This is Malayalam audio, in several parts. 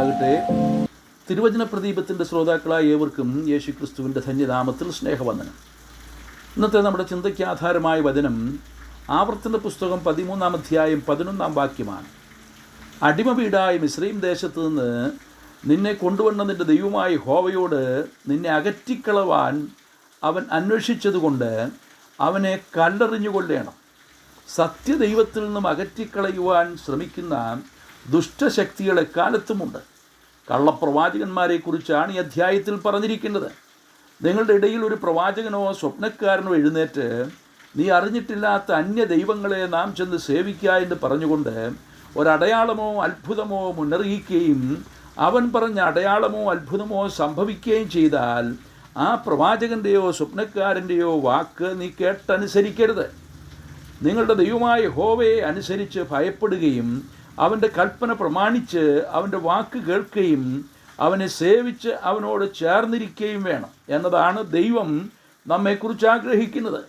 ചെയ്യുമാറാകട്ടെ തിരുവചന പ്രദീപത്തിന്റെ ശ്രോതാക്കളായ ഏവർക്കും യേശു ക്രിസ്തുവിന്റെ ധന്യനാമത്തിൽ സ്നേഹവന്ദനം. ഇന്നത്തെ നമ്മുടെ ചിന്തയ്ക്ക് ആധാരമായ വചനം ആവർത്തന പുസ്തകം പതിമൂന്നാം അധ്യായം പതിനൊന്നാം വാക്യമാണ്. അടിമ വീടായ മിശ്രീം ദേശത്ത് നിന്ന് നിന്നെ കൊണ്ടുവന്ന നിന്റെ ദൈവമായ ഹോവയോട് നിന്നെ അകറ്റിക്കളവാൻ അവൻ അന്വേഷിച്ചതുകൊണ്ട് അവനെ കല്ലെറിഞ്ഞുകൊള്ളേണം. സത്യദൈവത്തിൽ നിന്നും അകറ്റിക്കളയുവാൻ ശ്രമിക്കുന്ന ദുഷ്ടശക്തികൾ എക്കാലത്തുമുണ്ട് കള്ളപ്രവാചകന്മാരെക്കുറിച്ചാണ് ഈ അധ്യായത്തിൽ പറഞ്ഞിരിക്കുന്നത്. നിങ്ങളുടെ ഇടയിൽ ഒരു പ്രവാചകനോ സ്വപ്നക്കാരനോ എഴുന്നേറ്റ് നീ അറിഞ്ഞിട്ടില്ലാത്ത അന്യ ദൈവങ്ങളെ നാം ചെന്ന് സേവിക്കുക എന്ന് പറഞ്ഞുകൊണ്ട് ഒരടയാളമോ അത്ഭുതമോ മുന്നറിയിക്കുകയും അവൻ പറഞ്ഞ അടയാളമോ അത്ഭുതമോ സംഭവിക്കുകയും ചെയ്താൽ ആ പ്രവാചകന്റെയോ സ്വപ്നക്കാരന്റെയോ വാക്ക് നീ കേട്ടനുസരിക്കരുത്. നിങ്ങളുടെ ദൈവമായ ഹോവയെ അനുസരിച്ച് ഭയപ്പെടുകയും അവന്റെ കൽപ്പന പ്രമാണിച്ച് അവന്റെ വാക്ക് കേൾക്കുകയും അവനെ സേവിച്ച് അവനോട് ചേർന്നിരിക്കുകയും വേണം. എന്നതാണ് ദൈവം നമ്മെക്കുറിച്ച് ആഗ്രഹിക്കുന്നത്.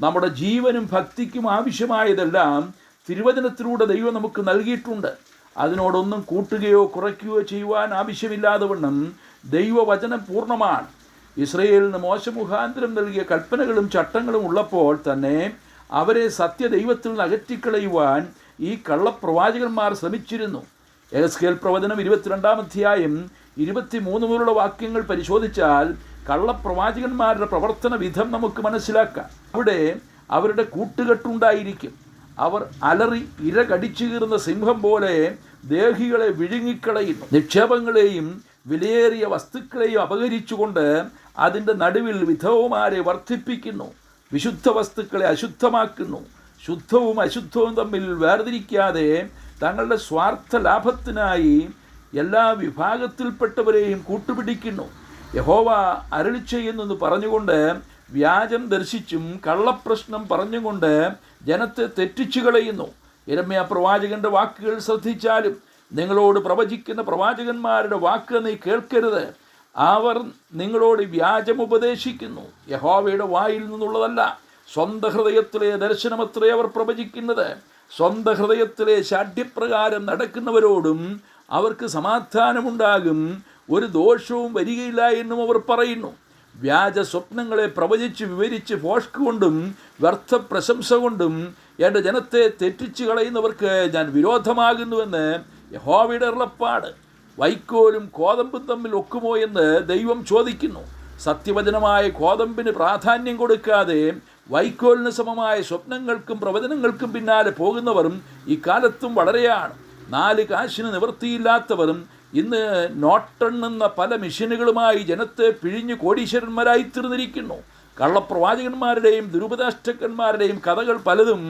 നമ്മുടെ ജീവനും ഭക്തിക്കും ആവശ്യമായതെല്ലാം തിരുവചനത്തിലൂടെ ദൈവം നമുക്ക് നൽകിയിട്ടുണ്ട്. അതിനോടൊന്നും കൂട്ടുകയോ കുറയ്ക്കുകയോ ചെയ്യുവാൻ ആവശ്യമില്ലാതെ വണ്ണം ദൈവവചനം പൂർണമാണ്. ഇസ്രയേലിന് മോശമുഖാന്തരം നൽകിയ കൽപ്പനകളും ചട്ടങ്ങളും ഉള്ളപ്പോൾ തന്നെ അവരെ സത്യദൈവത്തിൽ നിന്ന് അകറ്റിക്കളയുവാൻ ഈ കള്ളപ്രവാചകന്മാർ ശ്രമിച്ചിരുന്നു. എസ്കേൽ പ്രവചനം ഇരുപത്തിരണ്ടാം അധ്യായം ഇരുപത്തിമൂന്ന് മുതലുള്ള വാക്യങ്ങൾ പരിശോധിച്ചാൽ കള്ളപ്രവാചകന്മാരുടെ പ്രവർത്തന വിധം നമുക്ക് മനസ്സിലാക്കാം. അവിടെ അവരുടെ കൂട്ടുകെട്ടുണ്ടായിരിക്കും. അവർ അലറി ഇര കടിച്ചു കീറുന്ന സിംഹം പോലെ ദേഹികളെ വിഴുങ്ങിക്കളയുന്നു. നിക്ഷേപങ്ങളെയും വിലയേറിയ വസ്തുക്കളെയും അപഹരിച്ചുകൊണ്ട് അതിന്റെ നടുവിൽ വിധവമാരെ വർദ്ധിപ്പിക്കുന്നു. വിശുദ്ധ വസ്തുക്കളെ അശുദ്ധമാക്കുന്നു. ശുദ്ധവും അശുദ്ധവും തമ്മിൽ വേർതിരിക്കാതെ തങ്ങളുടെ സ്വാർത്ഥ ലാഭത്തിനായി എല്ലാ വിഭാഗത്തിൽപ്പെട്ടവരെയും കൂട്ടുപിടിക്കുന്നു. യഹോവ അരളി ചെയ്യുന്നെന്ന് പറഞ്ഞുകൊണ്ട് വ്യാജം ദർശിച്ചും കള്ളപ്രശ്നം പറഞ്ഞുകൊണ്ട് ജനത്തെ തെറ്റിച്ചു കളയുന്നു. ഇരമ്യ പ്രവാചകന്റെ വാക്കുകൾ ശ്രദ്ധിച്ചാലും നിങ്ങളോട് പ്രവചിക്കുന്ന പ്രവാചകന്മാരുടെ വാക്ക് നീ കേൾക്കരുത്. അവർ നിങ്ങളോട് വ്യാജമുപദേശിക്കുന്നു യഹോവയുടെ വായിൽ നിന്നുള്ളതല്ല സ്വന്തം ഹൃദയത്തിലെ ദർശനമത്രേ അവർ പ്രവചിക്കുന്നത്. സ്വന്തം ഹൃദയത്തിലെ ശാഠ്യപ്രകാരം നടക്കുന്നവരോടും അവർക്ക് സമാധാനമുണ്ടാകും ഒരു ദോഷവും വരികയില്ല എന്നും അവർ പറയുന്നു. വ്യാജ സ്വപ്നങ്ങളെ പ്രവചിച്ച് വിവരിച്ച് ഫോഷ്ക്ക് കൊണ്ടും വ്യർത്ഥ പ്രശംസ കൊണ്ടും എന്റെ ജനത്തെ തെറ്റിച്ച് കളയുന്നവർക്ക് ഞാൻ വിരോധമാകുന്നുവെന്ന് യഹോവയുടെ ഉറപ്പാട്. വൈക്കോലും കോതമ്പും തമ്മിൽ ഒക്കുമോ എന്ന് ദൈവം ചോദിക്കുന്നു. സത്യവചനമായ കോതമ്പിന് പ്രാധാന്യം കൊടുക്കാതെ വൈക്കോലിന് സമമായ സ്വപ്നങ്ങൾക്കും പ്രവചനങ്ങൾക്കും പിന്നാലെ പോകുന്നവരും ഇക്കാലത്തും വളരെയാണ്. നാല് കാശിന് നിവൃത്തിയില്ലാത്തവരും ഇന്ന് നോട്ടെണ്ണുന്ന പല മെഷീനുകളുമായി ജനത്തെ പിഴിഞ്ഞ് കോടീശ്വരന്മാരായി തീർന്നിരിക്കുന്നു. കള്ളപ്രവാചകന്മാരുടെയും ദുരുപദാഷ്ടക്കന്മാരുടെയും കഥകൾ പലതും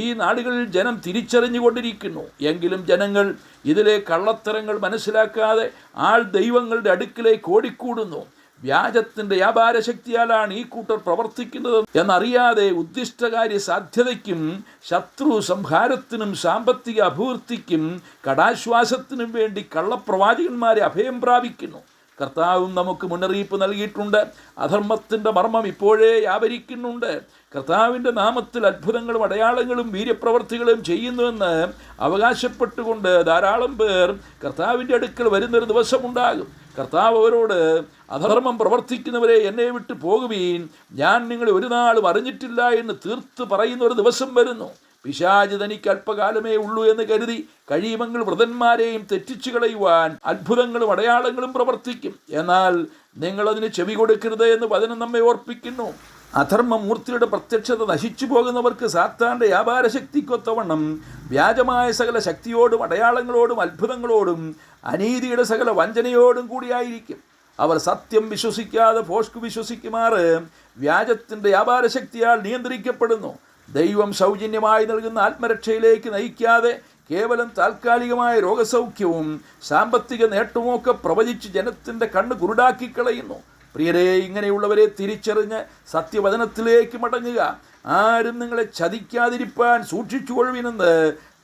ഈ നാടുകളിൽ ജനം തിരിച്ചറിഞ്ഞുകൊണ്ടിരിക്കുന്നു. എങ്കിലും ജനങ്ങൾ ഇതിലെ കള്ളത്തരങ്ങൾ മനസ്സിലാക്കാതെ ആൾ ദൈവങ്ങളുടെ അടുക്കിലേക്ക് ഓടിക്കൂടുന്നു. വ്യാജത്തിന്റെ വ്യാപാര ശക്തിയാലാണ് ഈ കൂട്ടർ പ്രവർത്തിക്കുന്നത് എന്നറിയാതെ ഉദ്ദിഷ്ടകാര്യ സാധ്യതയ്ക്കും ശത്രു സംഹാരത്തിനും സാമ്പത്തിക അഭിവൃദ്ധിക്കും കടാശ്വാസത്തിനും വേണ്ടി കള്ളപ്രവാചകന്മാരെ അഭയം പ്രാപിക്കുന്നു. കർത്താവും നമുക്ക് മുന്നറിയിപ്പ് നൽകിയിട്ടുണ്ട്. അധർമ്മത്തിന്റെ മർമ്മം ഇപ്പോഴേ വ്യാപരിക്കുന്നുണ്ട്. കർത്താവിന്റെ നാമത്തിൽ അത്ഭുതങ്ങളും അടയാളങ്ങളും വീര്യപ്രവർത്തികളും ചെയ്യുന്നുവെന്ന് അവകാശപ്പെട്ടുകൊണ്ട് ധാരാളം പേർ കർത്താവിന്റെ അടുക്കൽ വരുന്നൊരു ദിവസമുണ്ടാകും. കർത്താവ് അവരോട് അധർമ്മം പ്രവർത്തിക്കുന്നവരെ എന്നെ വിട്ട് പോകുവീൻ. ഞാൻ നിങ്ങളെ ഒരു നാളും അറിഞ്ഞിട്ടില്ല എന്ന് തീർത്ത് പറയുന്ന ഒരു ദിവസം വരുന്നു. പിശാജ് തനിക്ക് അല്പകാലമേ ഉള്ളൂ എന്ന് കരുതി കഴിയുമെങ്കിൽ വ്രതന്മാരെയും തെറ്റിച്ചു കളയുവാൻ അത്ഭുതങ്ങളും അടയാളങ്ങളും പ്രവർത്തിക്കും. എന്നാൽ നിങ്ങളതിന് ചെവി കൊടുക്കരുത് എന്ന് വചനം നമ്മെ ഓർപ്പിക്കുന്നു. അധർമ്മമൂർത്തിയുടെ പ്രത്യക്ഷത നശിച്ചു പോകുന്നവർക്ക് സാത്താന്റെ വ്യാപാര ശക്തിക്കൊത്തവണ്ണം വ്യാജമായ സകല ശക്തിയോടും അടയാളങ്ങളോടും അത്ഭുതങ്ങളോടും അനീതിയുടെ സകല വഞ്ചനയോടും കൂടിയായിരിക്കും. അവർ സത്യം വിശ്വസിക്കാതെ ഫോഷ്കു വിശ്വസിക്കുമാറ് വ്യാജത്തിന്റെ വ്യാപാര ശക്തിയാൽ നിയന്ത്രിക്കപ്പെടുന്നു. ദൈവം സൗജന്യമായി നൽകുന്ന ആത്മരക്ഷയിലേക്ക് നയിക്കാതെ കേവലം താൽക്കാലികമായ രോഗസൗഖ്യവും സാമ്പത്തിക നേട്ടവുമൊക്കെ പ്രവചിച്ച് ജനത്തിന്റെ കണ്ണ് കുരുടാക്കി കളയുന്നു. പ്രിയരെ ഇങ്ങനെയുള്ളവരെ തിരിച്ചറിഞ്ഞ് സത്യവചനത്തിലേക്ക് മടങ്ങുക. ആരും നിങ്ങളെ ചതിക്കാതിരിപ്പാൻ സൂക്ഷിച്ചുകൊള്ളുവിനെന്ന്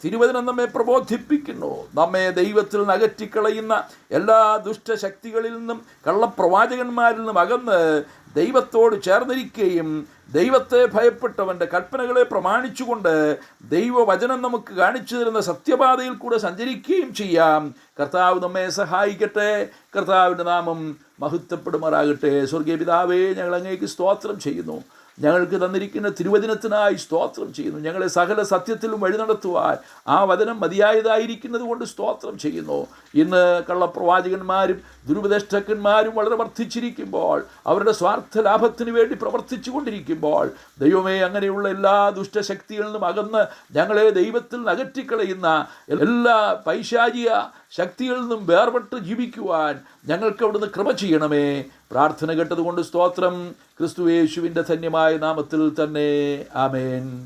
തിരുവചനം നമ്മെ പ്രബോധിപ്പിക്കുന്നു. നമ്മെ ദൈവത്തിൽ നിന്ന് അകറ്റിക്കളയുന്ന എല്ലാ ദുഷ്ടശക്തികളിൽ നിന്നും കള്ളപ്രവാചകന്മാരിൽ നിന്നും അകന്ന് ദൈവത്തോട് ചേർന്നിരിക്കുകയും ദൈവത്തെ ഭയപ്പെട്ടവന്റെ കൽപ്പനകളെ പ്രമാണിച്ചുകൊണ്ട് ദൈവവചനം നമുക്ക് കാണിച്ചു തരുന്ന സത്യപാതയിൽ കൂടെ സഞ്ചരിക്കുകയും ചെയ്യാം. കർത്താവ് നമ്മെ സഹായിക്കട്ടെ. കർത്താവിന്റെ നാമം മഹത്വപ്പെടുമാറാകട്ടെ. സ്വർഗീയ പിതാവേ ഞങ്ങൾ അങ്ങേക്ക് സ്തോത്രം ചെയ്യുന്നു. ഞങ്ങൾക്ക് തന്നിരിക്കുന്ന തിരുവചനത്തിനായി സ്തോത്രം ചെയ്യുന്നു. ഞങ്ങളെ സകല സത്യത്തിലും വഴി നടത്തുവാൻ ആ വചനം മതിയായതായിരിക്കുന്നത് കൊണ്ട് സ്തോത്രം ചെയ്യുന്നു. ഇന്ന് കള്ളപ്രവാചകന്മാരും ദുരുപദേഷ്ടക്കന്മാരും വളരെ വർദ്ധിച്ചിരിക്കുമ്പോൾ അവരുടെ സ്വാർത്ഥ ലാഭത്തിന് വേണ്ടി പ്രവർത്തിച്ചു കൊണ്ടിരിക്കുമ്പോൾ ദൈവമേ അങ്ങനെയുള്ള എല്ലാ ദുഷ്ടശക്തികളിൽ നിന്നും അകന്ന് ഞങ്ങളെ ദൈവത്തിൽ നകറ്റിക്കളയുന്ന എല്ലാ പൈശാചിക ശക്തികളിൽ നിന്നും വേർപെട്ട് ജീവിക്കുവാൻ ഞങ്ങൾക്ക് അവിടുന്ന് കൃപ ചെയ്യണമേ. പ്രാർത്ഥന കേട്ടതുകൊണ്ട് സ്തോത്രം ക്രിസ്തു യേശുവിന്റെ ധന്യമായ നാമത്തിൽ തന്നെ. ആമേൻ.